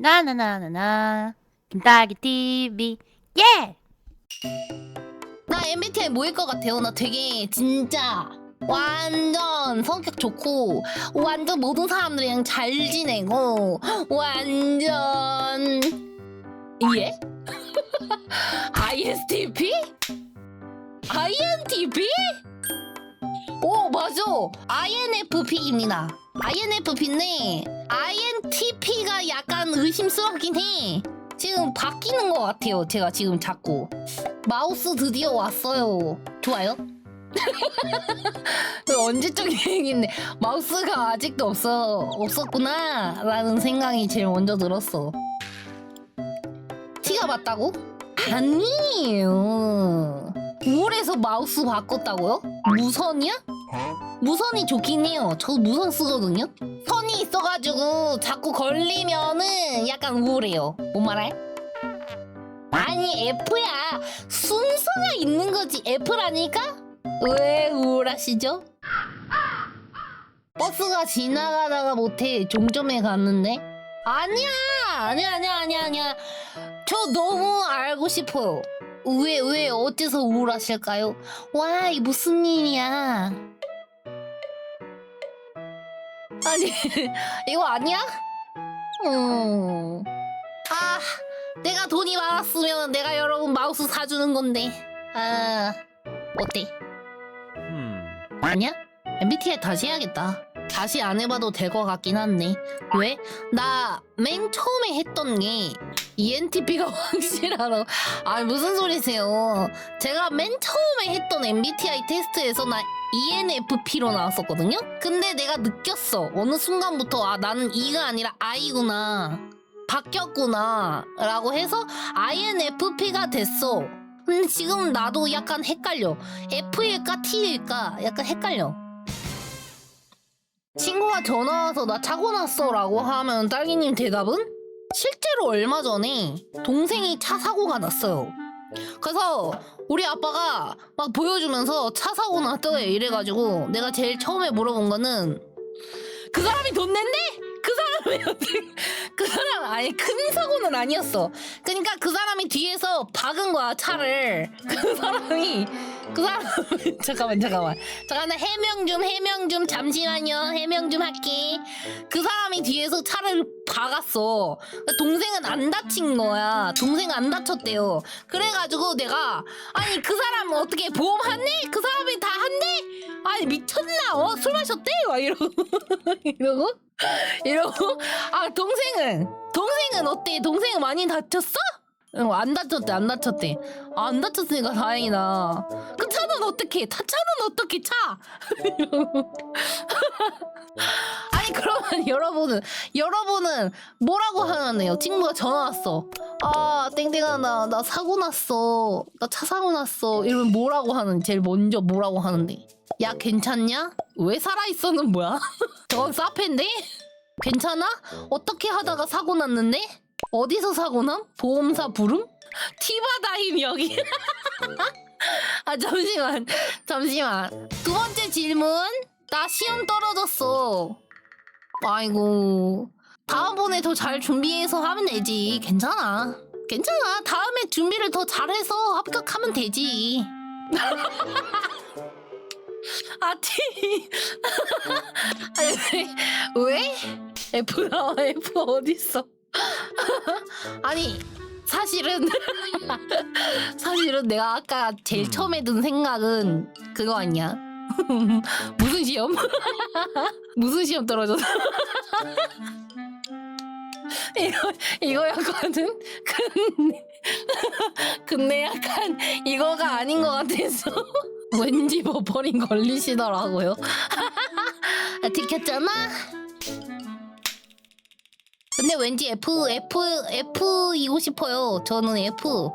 나나나나나 김딸기 TV 예! 나 MBTI 뭐일 것 같아요? 나 되게 진짜 완전 성격 좋고 완전 모든 사람들이랑 잘 지내고 완전 예? ISTP? INTP? 오 맞아 INFP입니다 INFP인데 INTP가 약간 의심스럽긴 해 지금 바뀌는 것 같아요 제가 지금 자꾸 마우스 드디어 왔어요. 좋아요? 그 언제적 얘기인데 마우스가 아직도 없어 없었구나 라는 생각이 제일 먼저 들었어. 티가 맞다고? 아니에요. 우울해서 마우스 바꿨다고요? 무선이야? 무선이 좋긴 해요. 저 무선 쓰거든요. 선이 있어가지고 자꾸 걸리면은 약간 우울해요. 뭔 말해? 아니 F야 순서가 있는 거지 F라니까? 왜 우울하시죠? 버스가 지나가다가 못해 종점에 갔는데 아니야 아니야 아니야 아니야 아니야 저 너무 알고 싶어요 왜 왜 어째서 우울하실까요? 와 이 무슨 일이야 아니 이거 아니야? 음. 아 내가 돈이 많았으면 내가 여러분 마우스 사주는 건데 아 어때? 아니야? MBTI 다시 해야겠다 다시 안 해봐도 될 것 같긴 한데 왜? 나 맨 처음에 했던 게 ENTP가 확실하다고 아 무슨 소리세요 제가 맨 처음에 했던 MBTI 테스트에서 나 ENFP로 나왔었거든요? 근데 내가 느꼈어. 어느 순간부터 아 나는 E가 아니라 I구나. 바뀌었구나. 라고 해서 INFP가 됐어. 근데 지금 나도 약간 헷갈려. F일까 T일까? 약간 헷갈려. 친구가 전화 와서 나 차고 났어 라고 하면 딸기님 대답은? 실제로 얼마 전에 동생이 차 사고가 났어요. 그래서 우리 아빠가 막 보여주면서 차 사고 났대 이래가지고 내가 제일 처음에 물어본 거는 그 사람이 돈 냈네? 그 사람이 어떻게 그 사람 아니 큰 사고는 아니었어. 그러니까 그 사람이 뒤에서 박은 거야 차를. 그 사람이 그 사람 잠깐만 잠깐만 잠깐 나 해명 좀 해명 좀 잠시만요 해명 좀 할게. 그 사람이 뒤에서 차를 박았어. 동생은 안 다친 거야. 동생 안 다쳤대요. 그래가지고 내가 아니 그 사람 어떻게 보험 한대? 그 사람이 다 한대? 아니 미쳤나? 어술 마셨대? 막 이러고 이러고 이러고 아 동생은 동생은 어때? 동생은 많이 다쳤어? 어, 안 다쳤대 안 다쳤대. 아, 안 다쳤으니까 다행이다. 그 차는 어떻게 타 차는 어떻게 차. 아니 그러면 여러분은 여러분은 뭐라고 하는데요? 친구가 전화 왔어. 아 땡땡아 나, 나 사고 났어. 나 차 사고 났어. 이러면 뭐라고 하는 제일 먼저 뭐라고 하는데? 야 괜찮냐? 왜 살아 있어는 뭐야? 저건 사페인데? 괜찮아? 어떻게 하다가 사고 났는데 어디서 사고 남? 보험사 부름? 티바다임 여기. 아 잠시만. 잠시만. 두 번째 질문. 나 시험 떨어졌어. 아이고. 다음번에 더 잘 준비해서 하면 되지. 괜찮아. 괜찮아. 다음에 준비를 더 잘해서 합격하면 되지. 아티. 아니 왜, 왜? F 나와. F 어딨어 아니 사실은 사실은 내가 아까 제일 처음에 든 생각은 그거 아니야 무슨 시험? 무슨 시험 떨어졌어? 이거 이거였거든. 근데 근데 약간 이거가 아닌 것 같아서 왠지 버퍼링 걸리시더라고요. 아, 들켰잖아. 근데 왠지 F F F이고 싶어요. 저는 F.